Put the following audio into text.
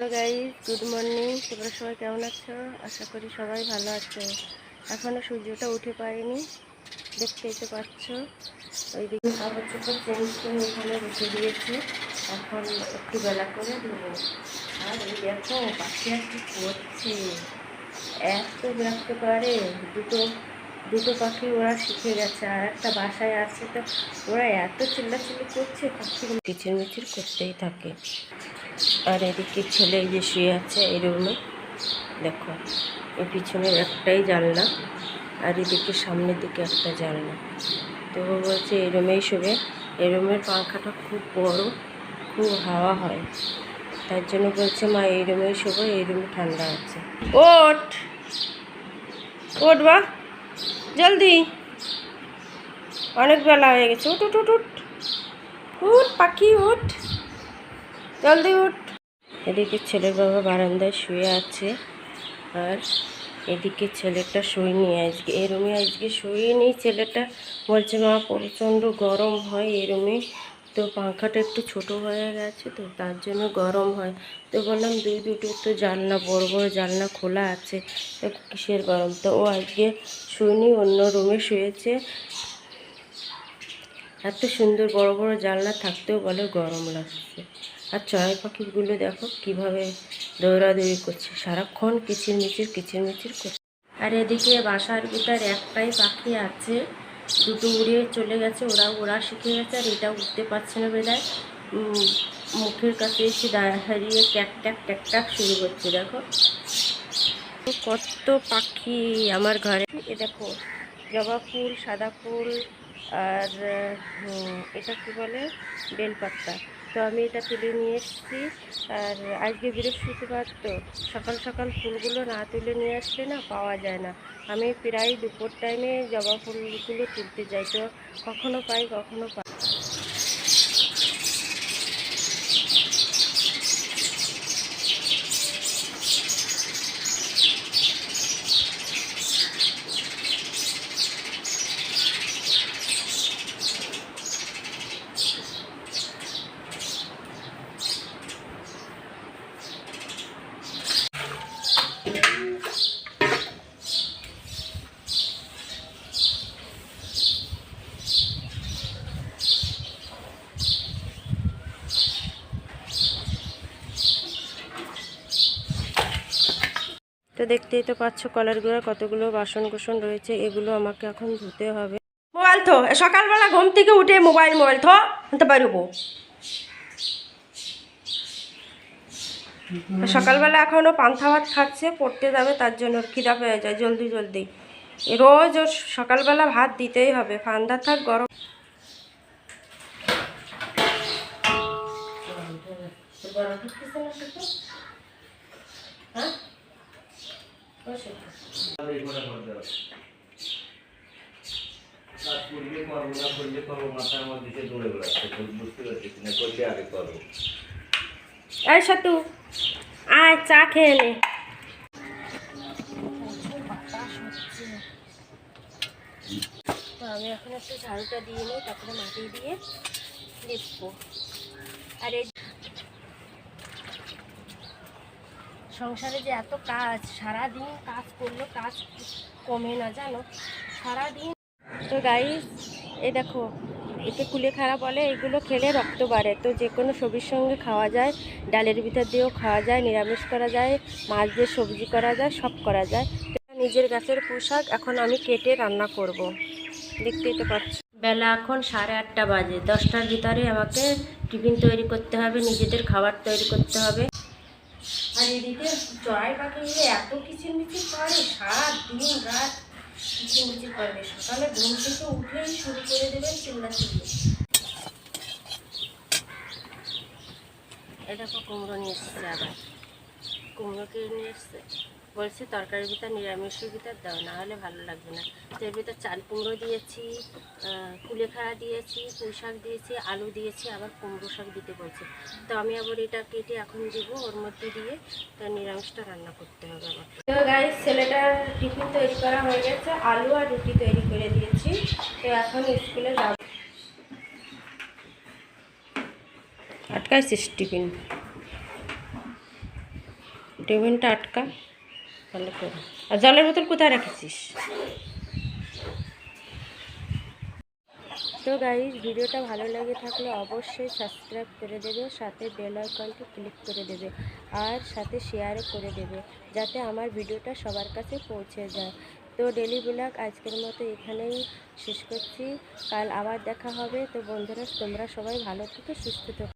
Hello guys good morning তোমরা সবাই কেমন আছো? আশা করি সবাই ভালো আছো। এখনও সূর্যটা উঠে পারেনি দেখতেই তো পাচ্ছ। ওইদিকে কাপড় চোপড় চেঞ্জ করে ওখানে রেখে দিয়েছি। এখন একটু বেলা করে দেবো আর এই দেখো, পাখি আর কি করছে। এত বিরক্ত করে। দুটো দুটো পাখি ওরা শিখে গেছে। আর একটা বাসায় আছে তো ওরা এত চিল্লাচিল্লি করছে পাখিগুলো কিচিরমিচির করতেই থাকে। আর এদিকে ছেলে যে শুয়ে আছে এই রুমে। দেখো এই পিছনের একটাই জানলা আর এদিকে সামনের দিকে একটা জানলা। তো বলছে, এই রুমেই শোবে। এই রুমের পাখাটা খুব বড়, খুব হাওয়া হয়। তার জন্য বলছে, মা, এই রুমেই শোবো, এই রুমে ঠান্ডা আছে। ওট ওঠ বা জলদি। অনেক বেলা হয়ে গেছে। উঠ উঠ উঠ উঠ। উঠ, পাখি, উঠ। জলদি উঠ। এদিকে ছেলের বাবা বারান্দায় শুয়ে আছে, আর এদিকে ছেলেটা শুইনি আজকে। এই রুমে আজকে শুইনি ছেলেটা। বলছে, মা, প্রচণ্ড গরম হয় এই রুমে। তো পাখাটা একটু ছোট হয়ে গেছে তো, তার জন্য গরম হয়। তো বললাম, দুই, দুটো তো জানলা, বড় বড় জানলা খোলা আছে। তো কিসের গরম? তো ও আজকে শুইনি অন্য রুমে শুয়েছে। এত সুন্দর বড় বড় জানলা থাকতেও বলে গরম লাগছে। আর চড়াই পাখিগুলো দেখো কীভাবে দৌড়াদৌড়ি করছে। সারাক্ষণ কিচির মিচির কিচির মিচির করছে। আর এদিকে বাসার ভিতর একটাই পাখি আছে, দুটো উড়ে চলে গেছে, ওরা ওরা শিখে গেছে আর এটা উঠতে পারছে না বেলায়। মুখের কাছে এসে দাঁড়িয়ে ট্যাক ট্যাক ট্যাক ট্যাক শুরু করছে, দেখো। কত পাখি আমার ঘরে। এ দেখো, জবা ফুল, সাদা ফুল আর এটা কি বলে? বেলপাতা। তো আমি এটা তুলে নিয়ে এসেছি। আর আজকে বৃহস্পতিবার তো সকাল সকাল ফুলগুলো না তুলে নিয়ে আসলে না পাওয়া যায় না। আমি প্রায় দুপুর টাইমে জবা ফুলগুলো তুলতে যাই। তো কখনো পাই কখনো পাই তো দেখতেই তো পাচ্ছ কলার গুঁড়া কতগুলো বাসন কোসন রয়েছে এগুলো আমাকে এখন ধুতে হবে। মোবাইল তো সকালবেলা ঘুম থেকে উঠে মোবাইল মোবাইল থো আনতে পারব। সকালবেলা এখনও পান্থা ভাত খাচ্ছে পড়তে যাবে তার জন্য ওর খিদা পেয়ে যায় জলদি জলদি। রোজ ওর সকালবেলা ভাত দিতেই হবে ফান্দা থাক গরম। হ্যাঁ? চা খেয়ে নে। আমি এখন একটু ঝাড়ুটা দিয়ে নিই, তারপরে মাটি দিয়ে লিখব আর এই সংসারে যে এত কাজ, সারাদিন কাজ করলেও কাজ কমে না, জানো? সারাদিন তো গাইস এই দেখো, একে কুলেখাড়া বলে, এগুলো খেলে রক্ত বাড়ে। তো যে কোনো সবজির সঙ্গে খাওয়া যায়, ডালের ভিতর দিয়েও খাওয়া যায়, নিরামিষ করা যায়, মাছ দিয়ে সবজি করা যায়, সব করা যায়। নিজের গাছের পোশাক, এখন আমি কেটে রান্না করব। দেখতেই তো পাচ্ছি। বেলা এখন সাড়ে আটটা বাজে। দশটার ভিতরে আমাকে টিফিন তৈরি করতে হবে, নিজেদের খাবার তৈরি করতে হবে। আর এদিকে চড়াই পাখিগুলো এত কিচিরমিচির করে সারা দিন রাত কিচিরমিচির করবে সকালে ঘুম থেকে উঠেই শুরু করে দেবেন চিল্লা চিল্লি। এটা তো কুমড়ো নিয়ে এসছে আবার। কুমড়োকে নিয়ে এসছে? বলছে তরকারির ভিতর নিরামিষের ভিতর দাও না হলে ভালো লাগবে না। এর ভিতর চাল কুমড়ো দিয়েছি কুলেখাড়া দিয়েছি, পুঁই শাক দিয়েছি, আলু দিয়েছি, আবার কুমড়ো শাক দিতে বলছে। তো আমি আবার এটা কেটে এখন দিব, ওর মধ্যে দিয়ে তা নিরামিষটা রান্না করতে হবে আমার তো গাইস ছেলেটার টিফিন তৈরি করা হয়ে গেছে, আলু আর রুটি তৈরি করে দিয়েছি, তো এখন স্কুলে যাব। আটকাইছিস টিফিন? টেবিলটা আটকা। ভালো করে। আর জলের বোতল কোথায় রেখেছিস? তো গাইজ ভিডিওটা ভালো লেগে থাকলে অবশ্যই সাবস্ক্রাইব করে দেবে, সাথে বেল আইকনটি ক্লিক করে দেবে, আর সাথে শেয়ারও করে দেবে, যাতে আমার ভিডিওটা সবার কাছে পৌঁছে যায়। তো ডেলি ব্লগ আজকের মতো এখানেই শেষ করছি। কাল আবার দেখা হবে। তো বন্ধুরা, তোমরা সবাই ভালো থেকো, সুস্থ থেকো।